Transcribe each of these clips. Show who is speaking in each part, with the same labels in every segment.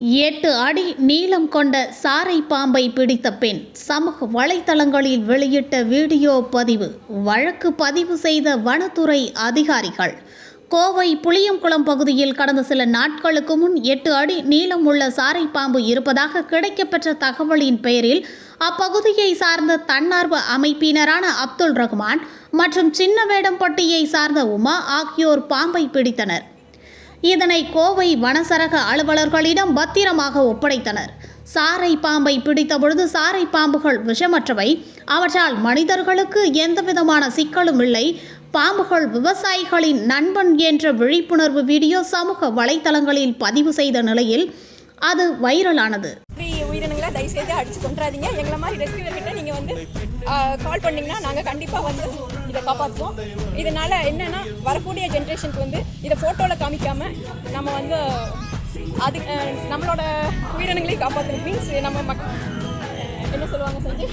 Speaker 1: எட்டு அடி நீளம் கொண்ட சாரை பாம்பை பிடித்த பெண் சமூக வலைதளங்களில் வெளியிட்ட வீடியோ பதிவு வழக்கு பதிவு செய்த வனத்துறை அதிகாரிகள். கோவை புளியங்குளம் பகுதியில் கடந்த சில நாட்களுக்கு முன் எட்டு அடி நீளம் உள்ள சாரை பாம்பு இருப்பதாக கிடைக்கப்பெற்ற தகவலின் பெயரில் அப்பகுதியை சார்ந்த தன்னார்வ அமைப்பினரான அப்துல் ரஹ்மான் மற்றும் சின்னவேடம்பட்டியை சார்ந்த உமா ஆகியோர் பாம்பை பிடித்தனர். இதனை கோவை வனசரக அலுவலர்களிடம் பத்திரமாக ஒப்படைத்தனர். சாரை பாம்பை பிடித்தபொழுது சாரை பாம்புகள் விஷமற்றவை. அவற்றால் மனிதர்களுக்கு எந்தவிதமான சிக்கலும் இல்லை. பாம்புகள் விவசாயிகளின் நண்பன் என்ற விழிப்புணர்வு வீடியோ சமூக வலைத்தளங்களில் பதிவு செய்த நிலையில் அது வைரலானது.
Speaker 2: உயிரினங்களை தயவு செய்து அடிச்சு கொண்டுறாதீங்க எங்களை மாதிரி ரெஸ்கியூவர் கிட்ட நீங்க வந்து கால் பண்ணீங்கன்னா நாங்க கண்டிப்பா வந்து இதை காப்பாற்றுவோம் இதனால என்னன்னா வரக்கூடிய ஜென்ரேஷனுக்கு வந்து இதை போட்டோல காமிக்காம நம்ம வந்து அது நம்மளோட உயிரினங்களையும் காப்பாற்றணும் மீன்ஸ் நம்ம மக் என்ன சொல்லுவாங்க செஞ்சு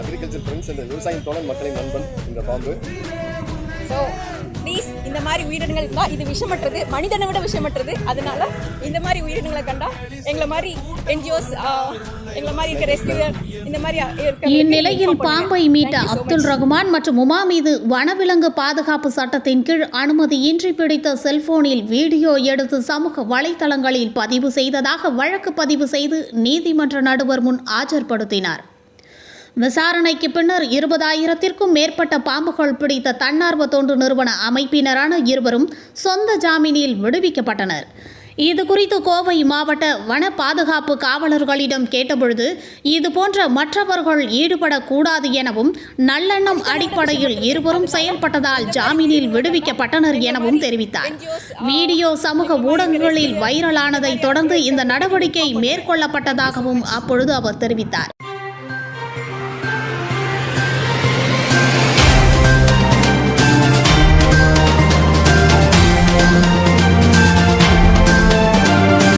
Speaker 3: அக்ரிகல்ச்சர் ஃப்ரெண்ட்ஸ் இந்த விவசாயம் தோழன் மக்களின் நண்பன் இந்த பாம்பு.
Speaker 2: ஸோ ப்ளீஸ் இந்த மாதிரி உயிரினங்கள் இருந்தால் இது விஷமற்றது மனிதனை விட விஷமற்றது. அதனால இந்த மாதிரி உயிரினங்களை கண்டா எங்களை மாதிரி என்ஜிஓஸ் எங்களை மாதிரி இருக்க இந்த மாதிரி
Speaker 1: இந்நிலையில் பாம்பை மீட்ட அப்துல் ரஹ்மான் மற்றும் உமா மீது வனவிலங்கு பாதுகாப்பு சட்டத்தின் கீழ் அனுமதியின்றி பிடித்த செல்போனில் வீடியோ எடுத்து சமூக வலைதளங்களில் பதிவு செய்ததாக வழக்கு பதிவு செய்து நீதிமன்ற நடுவர் முன் ஆஜர்படுத்தினார். விசாரணைக்கு பின்னர் இருபதாயிரத்திற்கும் மேற்பட்ட பாம்புகள் பிடித்த தன்னார்வ தொண்டு நிறுவன அமைப்பினரான இருவரும் சொந்த ஜாமீனில் விடுவிக்கப்பட்டனர். இது குறித்து கோவை மாவட்ட வன பாதுகாப்பு காவலர்களிடம் கேட்டபொழுது இதுபோன்ற மற்றவர்கள் ஈடுபடக்கூடாது எனவும் நல்லெண்ணம் அடிப்படையில் இருவரும் செயல்பட்டதால் ஜாமீனில் விடுவிக்கப்பட்டனர் எனவும் தெரிவித்தார். வீடியோ சமூக ஊடகங்களில் வைரலானதை தொடர்ந்து இந்த நடவடிக்கை மேற்கொள்ளப்பட்டதாகவும் அப்பொழுது அவர் தெரிவித்தார்.